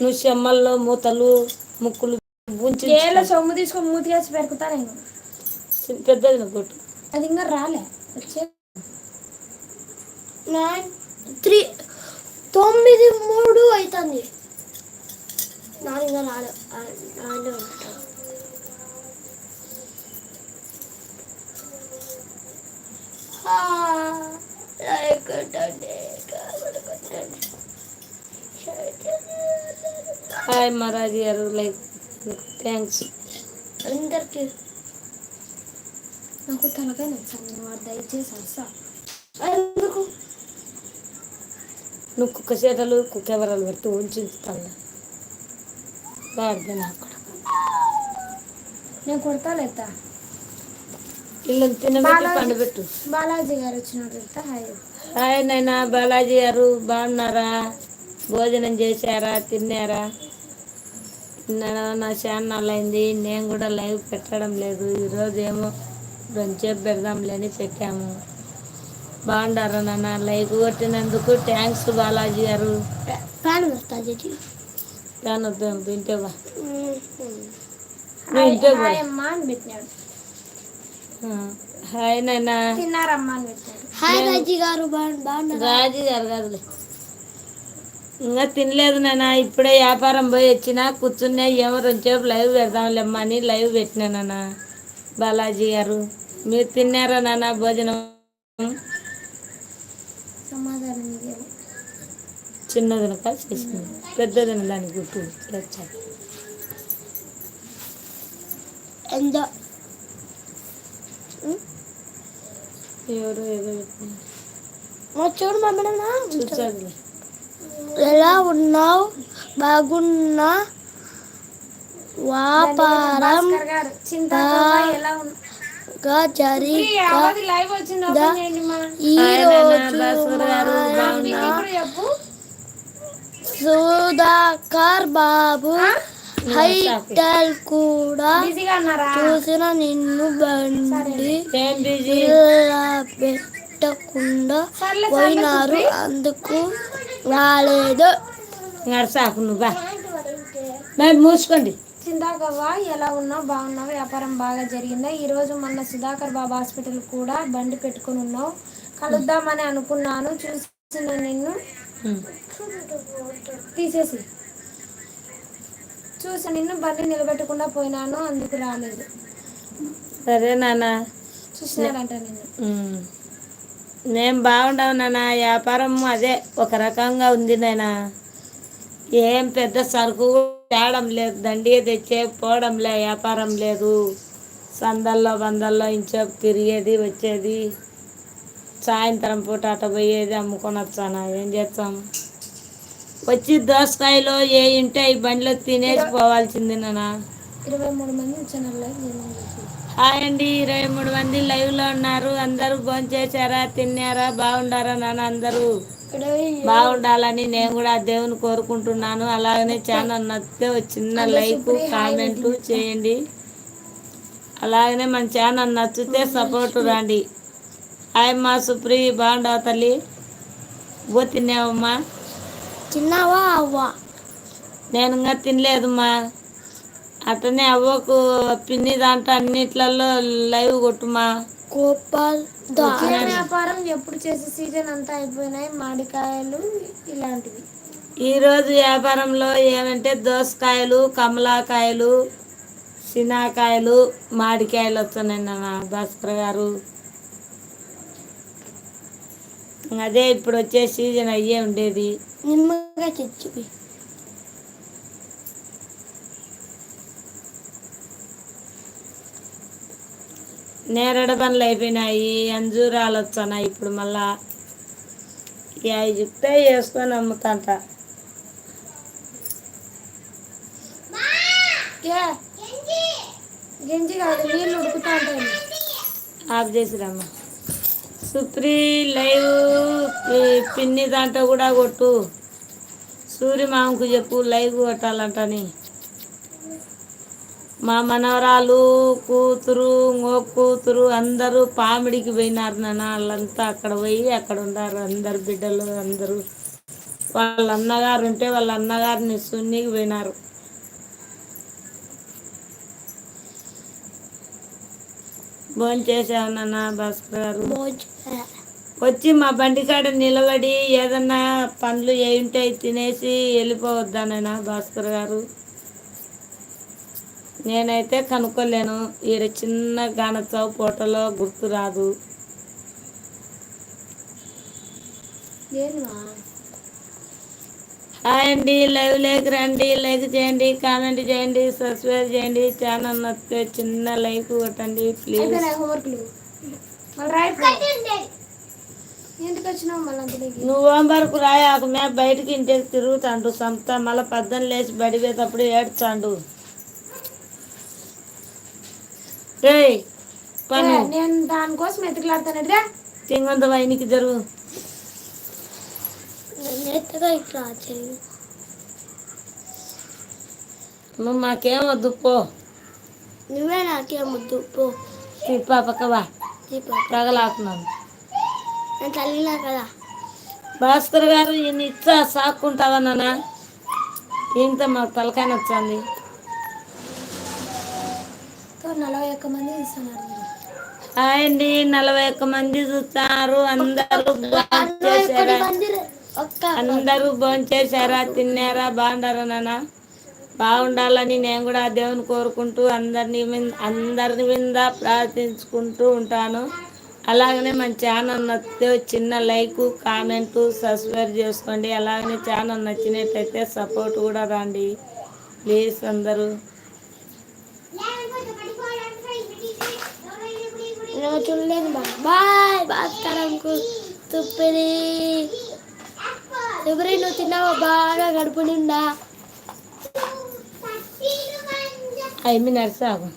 నువ్వు చెమ్మల్లో మూతలు ముక్కులు ఏలో సొమ్ము తీసుకొని మూతికేసి పెరుకుతా నేను. పెద్దది కొట్టు. అది ఇంకా రాలే. వచ్చే. నైన్ త్రీ తొమ్మిది మూడు అవుతుంది నాది ఇంకా రాలే. రాలే ఉంటా. హాయ్ మహారాజ్ గారు లైక్ థ్యాంక్స్ అందరికి నాకు తలకాయ నచ్చాను వాడు దయచేసి ఎందుకు? నువ్వు కుక్క చేటలు కుక్క ఎవరాలు పెట్టి ఉంచుతాను. వాడితే నాకు నేను కొడతా లేదా ఇల్లు తినబెట్టి పండు పెట్టు. బాలాజీ గారు వచ్చినట్టు హాయ్. హాయ్ నైనా బాలాజీ గారు బాగున్నారా? భోజనం చేశారా? తిన్నారా? నేను నా ఛానల్ అయింది. నేను కూడా లైవ్ పెట్టడం లేదు. ఈరోజు ఏమో రెండుసేపు పెడదాంలే అని పెట్టాము. బాగుండారా నాన్న? లైక్ కొట్టినందుకు థ్యాంక్స్ బాలాజీ గారు. ఫ్యాన్ వద్దాం హాయ్ హాయ్ రాజీ గారు రాజు గారు కాదులే. ఇంకా తినలేదు నాన్న ఇప్పుడే వ్యాపారం పోయి వచ్చిన కూర్చున్నా ఏమో రెండుసేపు లైవ్ పెడదాంలేమ్మా అని లైవ్ పెట్టినా నాన్న బాలాజీ గారు. మీరు తిన్నారా నాన్న భోజనం? సమాధానం ఇదేమో. చిన్నదిన కాదు చేసింది. పెద్దదిన దానికి గుర్తు ఎవరు ఏదో చెప్పినారు. మా చూడు మమ్మీ చూసాడులే ఎలా ఉన్నావు? బాగున్నా? వ్యాపారం సుధాకర్ బాబు హైటల్ కూడా చూసిన నిన్ను బండి పెట్టకుండా పోయినారు. అందుకు రాలేదు. నడసాకు నువ్వు బా. మరి మూసుకోండి. చింతాకవ్వ ఎలా ఉన్నావు? బాగున్నావు? వ్యాపారం బాగా జరిగిందా? ఈ రోజు మొన్న సుధాకర్ బాబా హాస్పిటల్ కూడా బండి పెట్టుకుని ఉన్నావు. కలుద్దామని అనుకున్నాను. చూసిన నిన్ను. తీసేసి. చూసి నిన్ను బండి నిలబెట్టకుండా పోయినాను. అందుకు రాలేదు. సరే నాన్న. చూసినాడంట నిన్ను. నేను బాగుండవు నాన్న వ్యాపారం అదే ఒక రకంగా ఉంది నాయన. ఏం పెద్ద సరుకు తేడం లేదు దండిగా తెచ్చే పోవడం లే వ్యాపారం లేదు. సందల్లో బందల్లో ఇంచేపు తిరిగేది వచ్చేది. సాయంత్రం పూట అట పోయేది అమ్ముకొని వచ్చానా ఏం చేస్తాం? వచ్చి దోసకాయలు ఏ ఇంటే ఈ బండిలో తినేసి పోవాల్సింది నాన్న. ఇరవై మూడు మంది హాయ్ అండి. ఇరవై మూడు మంది లైవ్లో ఉన్నారు. అందరూ భోంచేశారా తిన్నారా? బాగుండారా నాన్న అందరూ? బాగుండాలని నేను కూడా దేవుని కోరుకుంటున్నాను. అలాగనే ఛానల్ నచ్చితే చిన్న లైక్ కామెంట్ చేయండి. అలాగనే మన ఛానల్ నచ్చితే సపోర్ట్ రండి. హాయ్ అమ్మా సుప్రి బాగుండవు తల్లి? బో తిన్నావమ్మా. తిన్నావా అవ్వా? నేను ఇంకా తినలేదమ్మా. అట్లనే అవ్వకు పిన్ని దాంట్లో అన్నిట్లలో లైవ్ కొట్టుమా? గోపాల్ వ్యాపారం ఎప్పుడు చేసే సీజన్ అంతా అయిపోయినాయి. మామిడికాయలు ఇలాంటివి. ఈరోజు వ్యాపారంలో ఏమంటే దోసకాయలు కమలాకాయలు సినాకాయలు మామిడికాయలు వస్తున్నాయి నాన్న భాస్కర్ గారు. అదే ఇప్పుడు వచ్చే సీజన్ అయ్యే ఉండేది. నిమ్మగా తెచ్చివి నేరడ పనులు అయిపోయినాయి అంజూరాలు వస్తున్నాయి ఇప్పుడు మళ్ళా అవి చెప్తే వేసుకొని అమ్ముతాంట. గింజి కాదు నీళ్ళు ఉడుకుతా ఉంటాయి ఆఫ్ చేసిరమ్మా. సుప్రి లైవ్ పిన్ని దాంట్లో కూడా కొట్టు. సూర్య మామకు చెప్పు లైవ్ కొట్టాలంటని. మా మనవరాలు కూతురు ఇంకో కూతురు అందరూ పామిడికి పోయినారు నాన్న. వాళ్ళంతా అక్కడ పోయి అక్కడ ఉన్నారు. అందరు బిడ్డలు అందరూ వాళ్ళ అన్నగారు ఉంటే వాళ్ళ అన్నగారిని సున్నికి పోయినారు. భోజనం నాన్న భాస్కర్ గారు? వచ్చి మా బండి కాడ నిలబడి ఏదన్నా పండ్లు ఏ ఉంటే తినేసి వెళ్ళిపోవద్దానైనా భాస్కర్ గారు? నేనైతే కనుక్కోలేను. ఈడ చిన్న గానచావు పూటలో గుర్తు రాదు. హాయ్ అండి లైవ్ లేక్ రండి లైక్ చేయండి కామెంట్ చేయండి సబ్స్క్రైబ్ చేయండి ఛానల్ నచ్చితే చిన్న లైక్ కొట్టండి ప్లీజ్. నువ్వు హోంవర్క్ రాయాక మే బయటికి ఇంటికి తిరుగుతాండు సంత. మళ్ళీ పద్దం లేచి బడిపోయేటప్పుడు ఏడ్చాండు. రేయ్ పని. నేను దానికోసం ఎత్తుకులాడుతానట్టుగా తింగొంద వైనికి జరుగు నేతగా ఇట్లా చెయ్యి నువ్వు మాకేం వద్దు పో. నువ్వే నాకే ముద్దు పో. తిప్పా పక్కవా దీపా తగలాకున్నాను నేను తల్లినా కదా. భాస్కర్ గారు ఈయన ఇచ్చా సాక్కుంటావా నాన్న? ఇంత మాకు తలకాయ నచ్చింది తో నలభై ఒక్క మంది ఇస్తున్నారు హాయ్ అండి నలభై ఒక్క మంది చూస్తారు అందరూ ఒక్క అందరూ భోంచేశారా తిన్నారా? బాగుండారా నాన్న? బాగుండాలని నేను కూడా ఆ దేవుని కోరుకుంటూ అందరిని మీద అందరి మీద ప్రార్థించుకుంటూ ఉంటాను. అలాగనే మన ఛానల్ నచ్చితే చిన్న లైక్ కామెంట్ సబ్స్క్రైబ్ చేసుకోండి. అలాగనే ఛానల్ నచ్చినట్టయితే సపోర్ట్ కూడా రండి. ప్లీజ్ అందరూ. నేను చూడలేదు బాయ్ బాయ్ భాస్కరంకు తుప్పిరి తుప్పిరి నువ్వు తిన్నావా? బాగా గడుపు నిండా అవి నడిసాగు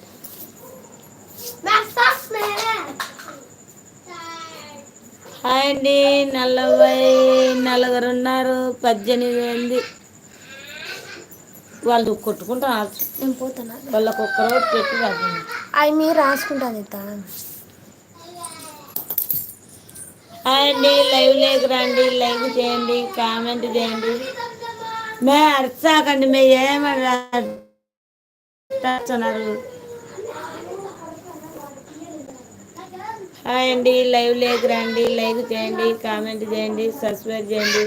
హాయ్ అండి. నలభై నలుగురు ఉన్నారు. పద్దెనిమిది మంది వాళ్ళు కొట్టుకుంటారు నేను పోతున్నా. వాళ్ళకు ఒక్క రోజు పెట్టి అవి మీరు రాసుకుంటాను హాయ్ అండి లైవ్ లేకు రండి లైక్ చేయండి కామెంట్ చేయండి. మే అర్చాకండి మే ఏమన్నారు హాయ్ అండి లైవ్ లేకు రండి లైక్ చేయండి కామెంట్ చేయండి సబ్స్క్రైబ్ చేయండి.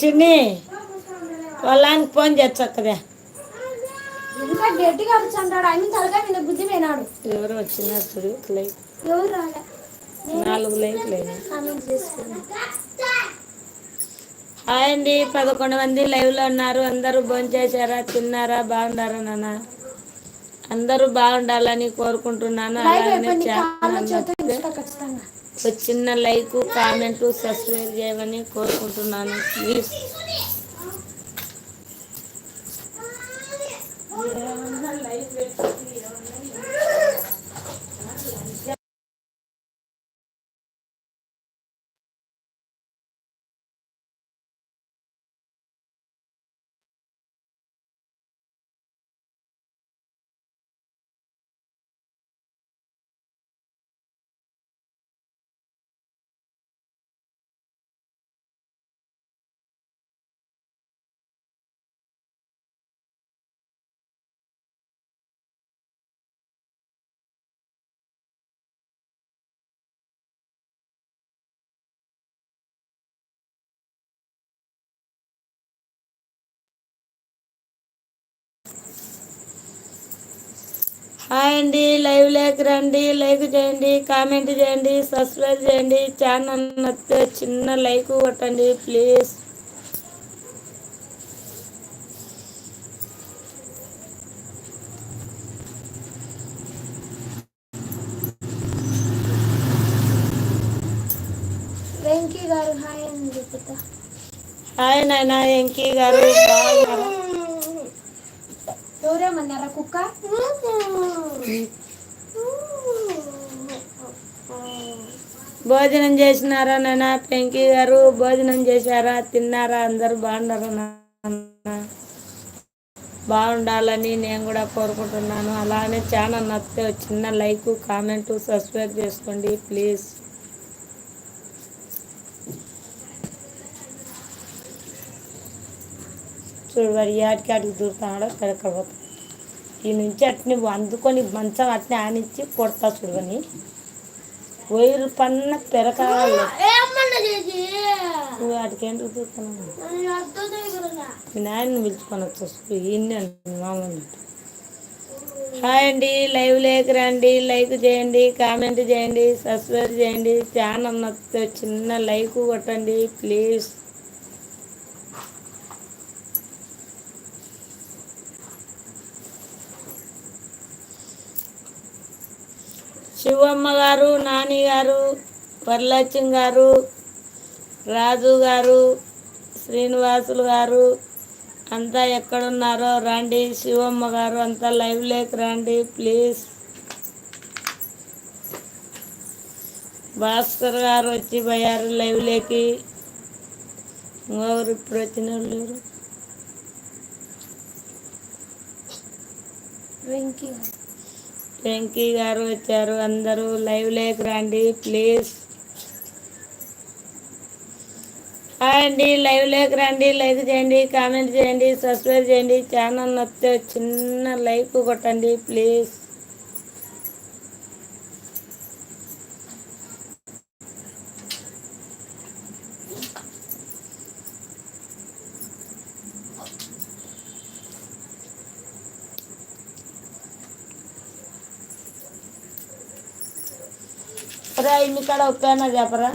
చిన్ని వాళ్ళకి ఫోన్ చేయొచ్చక్కదే ఇంకా గట్టిగా అరుచుంటాడు ఆయన మీద బుద్ధి పోయినాడు. ఎవరు వచ్చినారు చూడు లైక్ నాలుగు హాయ్ అండి పదకొండు మంది లైవ్లో ఉన్నారు. అందరూ భోంచేశారా తిన్నారా? బాగున్నారా నాన్న? అందరూ బాగుండాలని కోరుకుంటున్నాను. ఒక చిన్న లైక్ కామెంట్ సబ్స్క్రైబ్ చేయమని కోరుకుంటున్నాను. ప్లీజ్ హాయ్ అండి లైవ్ లేక రండి లైక్ చేయండి కామెంట్ చేయండి సబ్స్క్రైబ్ చేయండి ఛానల్ నచ్చితే చిన్న లైక్ కొట్టండి ప్లీజ్. వెంకీ గారు హాయ్ చెప్తా హాయ్ నాయన ఎంకీ గారు బాగున్నారా? ఎవరేమన్నారా కుక్క mm-hmm. mm-hmm. భోజనం చేసినారా నాన్న? పెంకి గారు భోజనం చేశారా? తిన్నారా? అందరు బాగున్నారా నాన్న? బాగుండాలని నేను కూడా కోరుకుంటున్నాను. అలానే ఛానల్ నచ్చితే చిన్న లైక్ కామెంట్ సబ్స్క్రైబ్ చేసుకోండి ప్లీజ్. చూడు వాడు యాడ్ క్యాట్కి దూరుతున్నాడో కడకపోతాడు ఈ నుంచి అట్ని అందుకొని మంచం అట్నే ఆనిచ్చి కొడతా చూడని వైరు పన్న పెరకాలి నువ్వు వాటికి ఎందుకు దూరుతున్నావు నన్ను అర్థం చేయగలనా మీ నాయన్ని పిలుచుకొని వచ్చేసి ఈయన్ని మామూలు హాయ్ అండి లైవ్ లేక రండి లైక్ చేయండి కామెంట్ చేయండి సబ్స్క్రైబ్ చేయండి ఛానల్ నచ్చితే చిన్న లైక్ కొట్టండి ప్లీజ్. శివమ్మ గారు నాని గారు వరలక్ష్మి గారు రాజు గారు శ్రీనివాసులు గారు అంతా ఎక్కడున్నారో రండి. శివమ్మ గారు అంతా లైవ్ లేక రండి ప్లీజ్. భాస్కర్ గారు వచ్చి పోయారు లైవ్ లేకి. ఇంకొకరు ఇప్పుడు వచ్చిన వాళ్ళు లేరు. వెంకీ వెంకీ గారు వచ్చారు. అందరూ లైవ్ లేకు రండి ప్లీజ్. హాయ్ అండి. లైవ్ లేకు రండి లైక్ చేయండి కామెంట్ చేయండి సబ్స్క్రైబ్ చేయండి. ఛానల్ నచ్చితే చిన్న లైక్ కొట్టండి ప్లీజ్. రా ఇన్ని కాడ ఒప్పేనా చెప్పరా?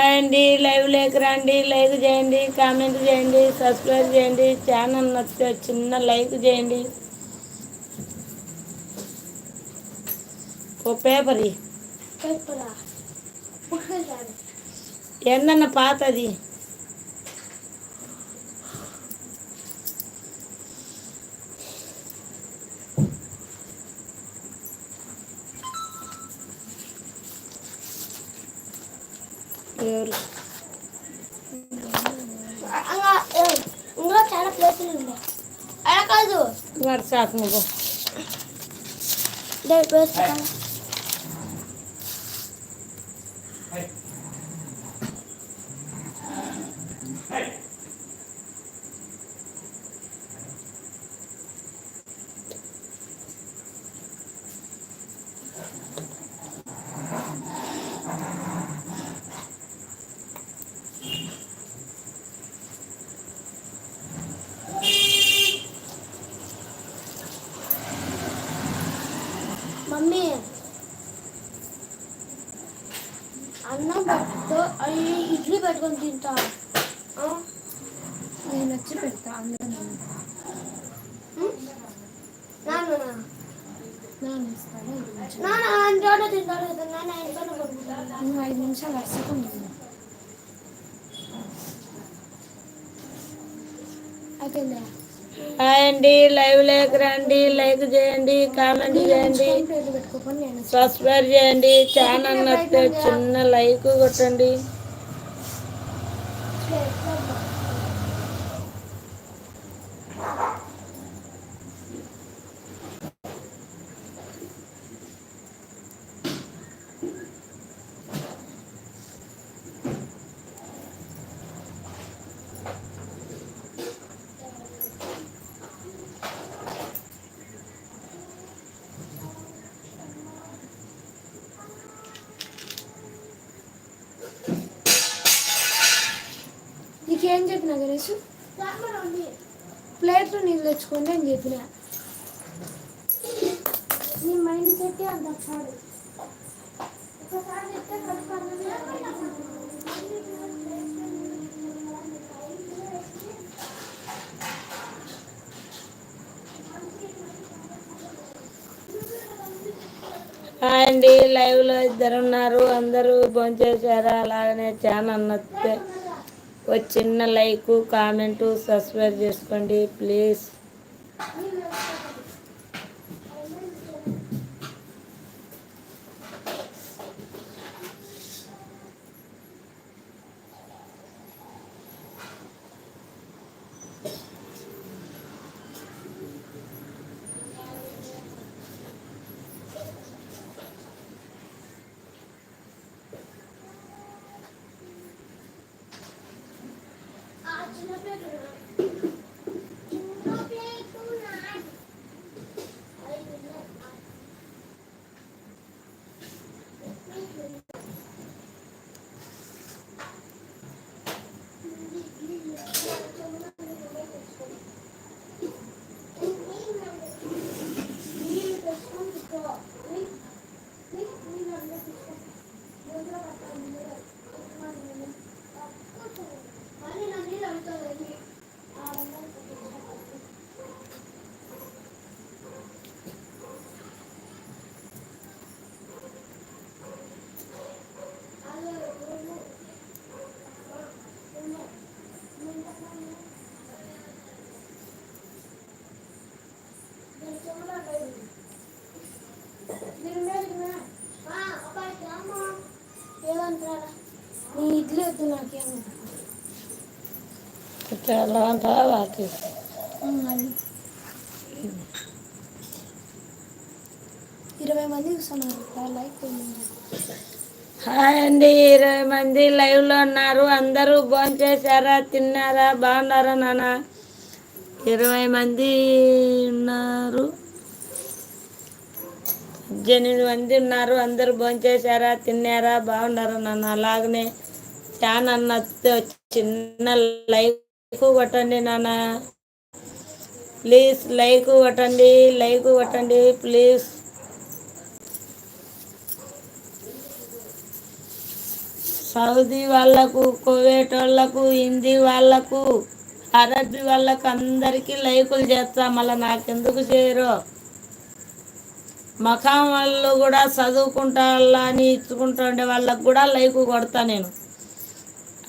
అండి లైవ్ లేక రండి లైక్ చేయండి కామెంట్ చేయండి సబ్స్క్రైబ్ చేయండి ఛానల్ నచ్చితే చిన్న లైక్ చేయండి. ఓ పేపర్ ఏందన్న పాతది? ఎవరు ఇందులో చాలా ప్లేసులు ఉన్నాయి అలా కాదు వాడు సాకు డే ప్లేస్ అన్నం పెట్టు అవి ఇడ్లీ పెట్టుకొని తింటా? నేను వచ్చి పెడతా అందరూ నువ్వు ఐదు నిమిషాలు వరుసగా ఉండు. అయిపోయిందా? హాయ్ అండి లైవ్ లేక రండి లైక్ చేయండి కామెంట్ చేయండి సబ్స్క్రైబ్ చేయండి ఛానల్ నచ్చితే చిన్న లైక్ కొట్టండి. చెప్పిన గణేష్ ప్లేట్లో నీళ్ళు తెచ్చుకోండి అని చెప్పిన. నీ మైండ్ అంత ఒకసారి చెప్తే హాయ్ అండి లైవ్లో ఇద్దరు ఉన్నారు అందరూ భోంచేశారా? అలాగనే ఛానల్ నచ్చితే ఒక చిన్న లైక్ కామెంటు సబ్స్క్రైబ్ చేసుకోండి ప్లీజ్. నీ ఇడ్లీ వద్దు. నాకేమో చాలా ఇరవై మంది చూస్తున్నారు లైక్ హాయ్ అండి ఇరవై మంది లైవ్లో ఉన్నారు. అందరూ భోంచేశారా తిన్నారా? బాగున్నారా నాన్న? ఇరవై మంది ఉన్నారు. పద్దెనిమిది మంది ఉన్నారు. అందరూ భోంచేశారా తిన్నారా? బాగున్నారా నాన్న? అలాగనే ట్యాన్ అన్న వచ్చి చిన్న లైక్ కొట్టండి నాన్న. ప్లీజ్ లైక్ కొట్టండి లైక్ కొట్టండి ప్లీజ్. సౌదీ వాళ్ళకు కువేట్ వాళ్ళకు హిందీ వాళ్ళకు అరబీ వాళ్ళకు అందరికీ లైకులు చేస్తా మళ్ళీ నాకెందుకు చేయరు? మకాం వాళ్ళు కూడా చదువుకుంటా అని ఇచ్చుకుంటా ఉండే వాళ్ళకు కూడా లైక్ కొడతా నేను.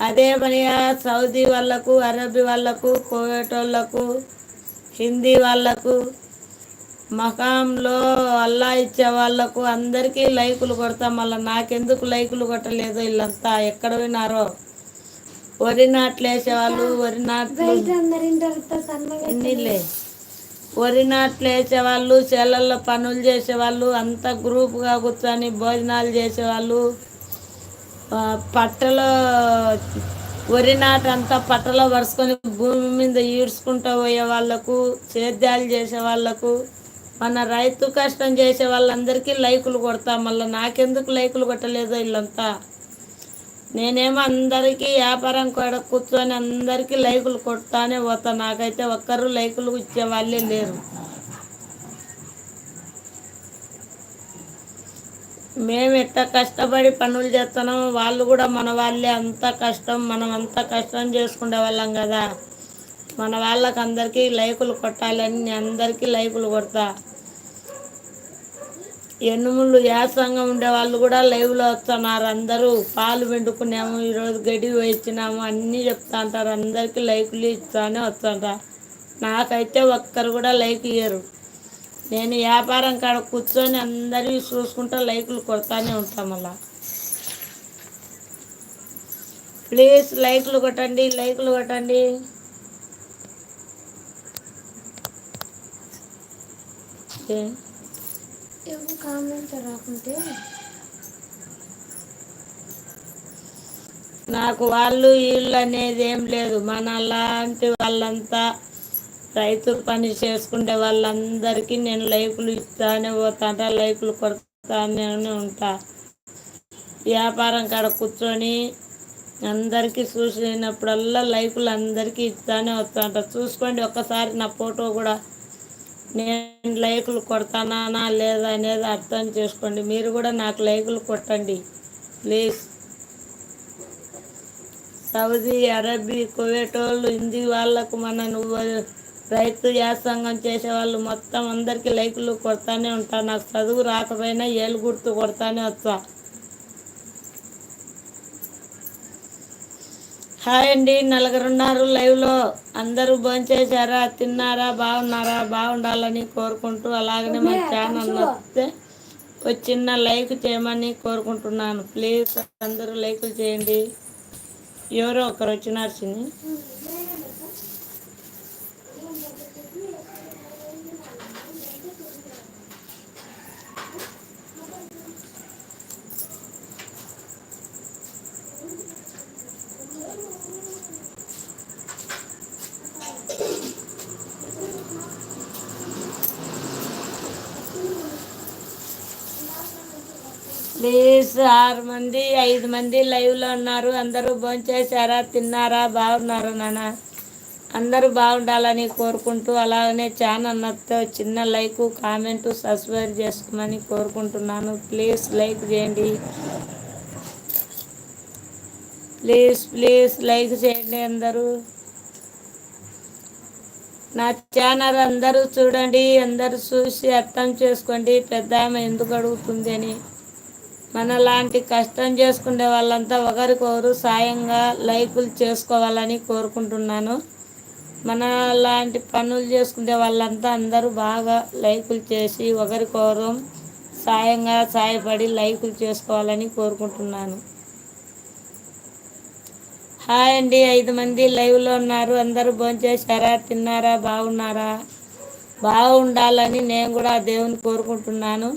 అదే పనిగా సౌదీ వాళ్ళకు అరబీ వాళ్ళకు కువైట్ వాళ్ళకు హిందీ వాళ్ళకు మకాంలో అల్లా ఇచ్చే వాళ్ళకు అందరికీ లైకులు కొడతాం. మళ్ళీ నాకెందుకు లైకులు కొట్టలేదు వీళ్ళంతా ఎక్కడ విన్నారో వరి నాట్లు వేసేవాళ్ళు వరి నాట్లు వరి నాట్లు వేసేవాళ్ళు చేలల్లో పనులు చేసేవాళ్ళు అంతా గ్రూప్గా కూర్చొని భోజనాలు చేసేవాళ్ళు పట్టలో వరి నాటంతా అంతా పట్టలో పరుచుకొని భూమి మీద ఈడ్చుకుంటూ పోయే వాళ్ళకు సేద్యాలు చేసే వాళ్ళకు మన రైతు కష్టం చేసే వాళ్ళందరికీ లైకులు కొడతా మళ్ళీ నాకెందుకు లైకులు కొట్టలేదో వీళ్ళంతా నేనేమో అందరికీ వ్యాపారం కూడా కూర్చొని అందరికీ లైకులు కొడతానే పోతా. నాకైతే ఒక్కరు లైకులు ఇచ్చే వాళ్ళే లేరు. మేము ఎట్ట కష్టపడి పనులు చేస్తున్నాము వాళ్ళు కూడా మన వాళ్ళే అంత కష్టం మనం అంత కష్టం చేసుకునే వాళ్ళం కదా. మన వాళ్ళకి అందరికీ లైకులు కొట్టాలని నేను అందరికీ లైకులు కొడతా. ఎనుములు యాసంగా ఉండే వాళ్ళు కూడా లైవ్లో వస్తున్నారు అందరూ. పాలు పిండుకున్నాము ఈరోజు గడి వేయించినాము అన్నీ చెప్తా అంటారు. అందరికీ లైకులు ఇస్తానే వస్తుంటారు నాకైతే ఒక్కరు కూడా లైక్ ఇయ్యరు. నేను వ్యాపారం కాడ కూర్చొని అందరివి చూసుకుంటా లైకులు కొడతానే ఉంటాం మళ్ళా. ప్లీజ్ లైకులు కొట్టండి లైకులు కొట్టండి. కామెంట్ రాకుంటే. నాకు వాళ్ళు వీళ్ళు అనేది ఏం లేదు. మన లాంటి వాళ్ళంతా రైతు పని చేసుకునే వాళ్ళందరికీ నేను లైకులు ఇస్తానే పోతాంటా లైకులు కొడతానే ఉంటా. వ్యాపారం కాడ కూర్చొని అందరికీ చూసినప్పుడల్లా లైకులు అందరికీ ఇస్తానే వస్తాంట చూసుకోండి ఒక్కసారి నా ఫోటో కూడా నేను లైకులు కొడతానా లేదా అనేది అర్థం చేసుకోండి. మీరు కూడా నాకు లైకులు కొట్టండి ప్లీజ్. సౌదీ అరబీ కువైట్ వాళ్ళు హిందీ వాళ్ళకు మన నువ్వు రైతు యాసంగం చేసే వాళ్ళు మొత్తం అందరికీ లైకులు కొడతానే ఉంటా నాకు చదువు రాకపోయినా ఏలు గుర్తు కొడతానే వస్తా హాయ్ అండి నలుగురు ఉన్నారు లైవ్లో. అందరూ భోంచేశారా తిన్నారా? బాగున్నారా? బాగుండాలని కోరుకుంటూ అలాగనే మన ఛానల్ నచ్చితే ఒక చిన్న లైక్ చేయమని కోరుకుంటున్నాను. ప్లీజ్ అందరూ లైకులు చేయండి. ఎవరో ఒకరు వచ్చినారు చిన్ని ప్లీజ్ ఆరు మంది ఐదు మంది లైవ్లో ఉన్నారు. అందరూ భోంచేశారా? తిన్నారా? బాగున్నారా నాన్న? అందరూ బాగుండాలని కోరుకుంటూ అలాగనే ఛానల్ నచ్చితే చిన్న లైక్ కామెంట్ సబ్స్క్రైబ్ చేసుకోమని కోరుకుంటున్నాను. ప్లీజ్ లైక్ చేయండి. ప్లీజ్ ప్లీజ్ లైక్ చేయండి అందరూ. నా ఛానల్ అందరూ చూడండి అందరూ చూసి అర్థం చేసుకోండి. పెద్ద ఆమె ఎందుకు అడుగుతుంది అని. మన లాంటి కష్టం చేసుకునే వాళ్ళంతా ఒకరికొకరు సాయంగా లైకులు చేసుకోవాలని కోరుకుంటున్నాను. మన లాంటి పనులు చేసుకునే వాళ్ళంతా అందరూ బాగా లైకులు చేసి ఒకరికొకరు సాయంగా సాయపడి లైకులు చేసుకోవాలని కోరుకుంటున్నాను. హాయ్ అండి ఐదు మంది లైవ్లో ఉన్నారు. అందరూ భోంచేశారా? తిన్నారా? బాగున్నారా? బాగుండాలని నేను కూడా ఆ దేవుని కోరుకుంటున్నాను.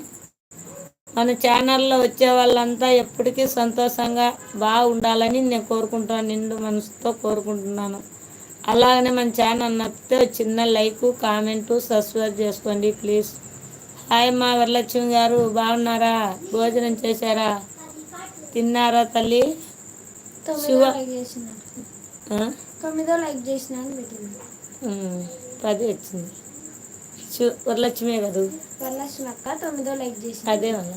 మన ఛానల్లో వచ్చే వాళ్ళంతా ఎప్పటికీ సంతోషంగా బాగుండాలని నేను కోరుకుంటాను నిండు మనసుతో కోరుకుంటున్నాను. అలాగనే మన ఛానల్ నచ్చితే చిన్న లైక్ కామెంటు సబ్స్క్రైబ్ చేసుకోండి ప్లీజ్. హాయ్ మా వరలక్ష్మి గారు బాగున్నారా? భోజనం చేశారా? తిన్నారా తల్లి? శివ. పది వచ్చింది. వరలక్ష్మి కదూ? వరలక్ష్మి అక్క తొమ్మిదో లైక్ చేసిన అదే వల్ల.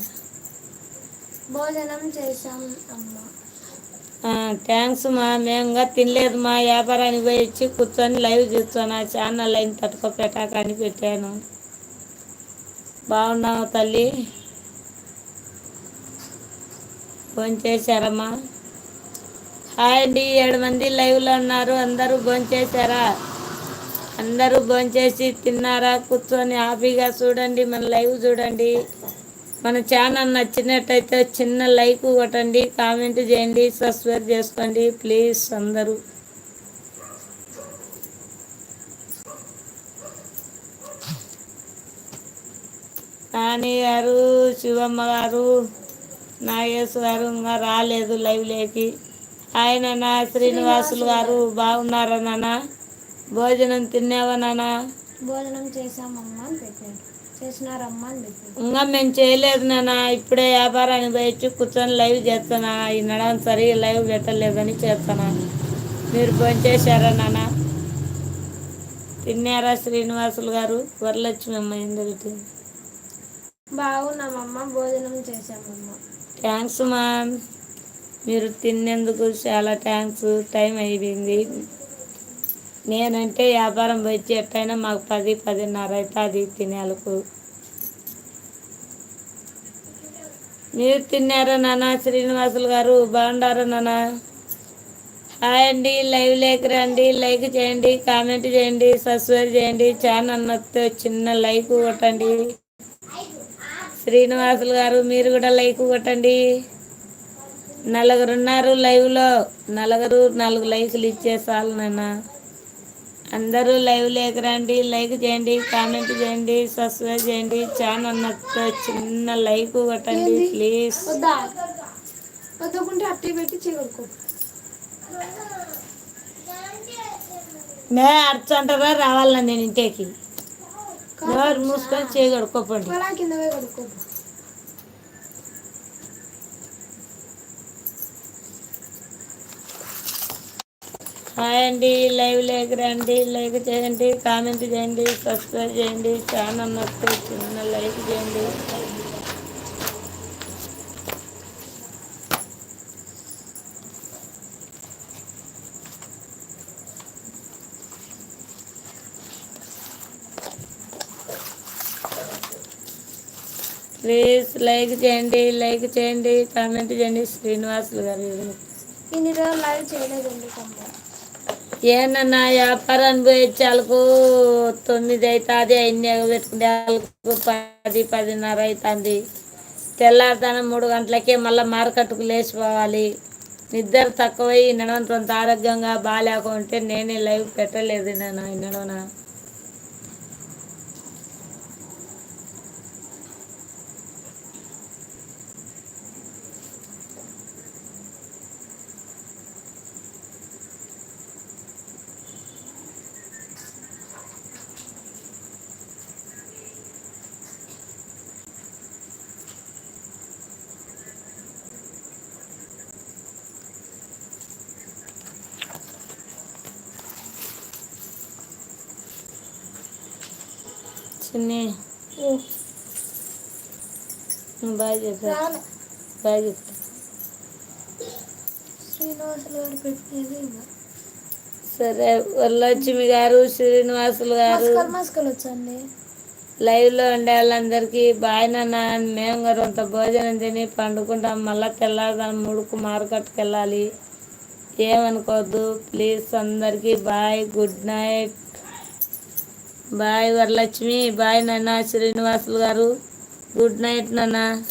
భోజనం చేశాం అమ్మ. థ్యాంక్స్ మా మేము ఇంకా తినలేదు. మా వ్యాపారానికి పోయి వచ్చి కూర్చొని లైవ్ చూస్తాను ఆ ఛానల్ లైన్ తట్టుకో పెట్టాక అని పెట్టాను బాగున్నావు తల్లి. భోంచేశారమ్మా హాయ్ అండి. ఏడు మంది లైవ్లో ఉన్నారు. అందరూ భోంచేశారా అందరూ భోంచేసి తిన్నారా? కూర్చొని హ్యాపీగా చూడండి మన లైవ్ చూడండి. మన ఛానల్ నచ్చినట్టయితే చిన్న లైక్ కొట్టండి కామెంట్ చేయండి సబ్స్క్రైబ్ చేసుకోండి ప్లీజ్ అందరూ. నాని గారు శివమ్మ గారు నాగేశ్ గారు ఇంకా రాలేదు లైవ్లోకి. ఆయన నా శ్రీనివాసులు గారు బాగున్నారా నాన్న? భోజనం తిన్నావా నాన్న భోజనం అని పెట్టాడు. చేసినారమ్మ అని పెట్టాడు. ఇంకా మేము చేయలేదు నాన్న ఇప్పుడే వ్యాపారానికి పోయి కూర్చొని లైవ్ చేస్తానా? ఈ నడవని సరిగా లైవ్ పెట్టలేదని చేస్తానా? మీరు భోంచేశారా నాన్న తిన్నారా శ్రీనివాసులు గారు? వరలక్ష్మి అమ్మ ఎందుకు బాగున్నామమ్మ భోజనం చేశామమ్మ. థ్యాంక్స్ మా మీరు తిన్నందుకు చాలా థ్యాంక్స్ టైం అయిపోయింది. నేనంటే వ్యాపారం వచ్చి ఎట్టయినా మాకు పది పదిన్నర అవుతుంది తినేలకు. మీరు తిన్నారా నాన్న? శ్రీనివాసులు గారు బాగుండారా నాన్న? హాయ్ అండి లైవ్ లేక రండి లైక్ చేయండి కామెంట్ చేయండి సబ్స్క్రైబ్ చేయండి ఛానల్ నచ్చితే చిన్న లైక్ కొట్టండి. శ్రీనివాసులు గారు మీరు కూడా లైక్ కొట్టండి. నలుగురు ఉన్నారు లైవ్లో నలుగురు నాలుగు లైకులు ఇచ్చే చాలు నాన్న. అందరూ లైవ్ లేక రండి లైక్ చేయండి కామెంట్ చేయండి సబ్స్క్రైబ్ చేయండి. ఛానల్ నచ్చితే చిన్న లైక్ కొట్టండి ప్లీజ్. మే అర్చంటారా రావాలా నేను ఇంటికి. మూసుకొని చేయగడుకోపండి అలా కింద పోయి కడుక్కో హాయ్ అండి లైవ్ లేక రండి లైక్ చేయండి కామెంట్ చేయండి సబ్స్క్రైబ్ చేయండి ఛానల్ నచ్చితే చిన్న లైక్ చేయండి. ప్లీజ్ లైక్ చేయండి లైక్ చేయండి కామెంట్ చేయండి. శ్రీనివాసులు గారు. ఇన్ని రోజులు లైవ్ చేయలేదండి కొంత. ఏనన్నా వ్యాపారాన్ని పోయించాలకు? తొమ్మిది అవుతుంది అన్ని ఎగబెట్టుకునే వాళ్ళకు పది పదిన్నర అవుతుంది తెల్లారుతాను మూడు గంటలకే మళ్ళీ మార్కెట్కు లేచిపోవాలి. నిద్ర తక్కువై నడవంత ఆరోగ్యంగా బాగాలేకుంటే నేనే లైవ్ పెట్టలేదు నేను ఈ నడవన చిన్ని బాగా చెప్పా. శ్రీనివాసులు గారు ఇంకా సరే వరలక్ష్మి గారు శ్రీనివాసులు గారు. లైవ్లో ఉండే వాళ్ళందరికీ బాయ్ నాన్న మేము కూడా కొంత భోజనం తిని పండుకుంటాం. మళ్ళీ తెల్లారుదాం ముడుకు మార్కెట్కి వెళ్ళాలి. ఏమనుకోవద్దు. ప్లీజ్ అందరికీ bye good night bye Varalakshmi bye నాన్న శ్రీనివాసులు గారు. గుడ్ నైట్ నాన్న.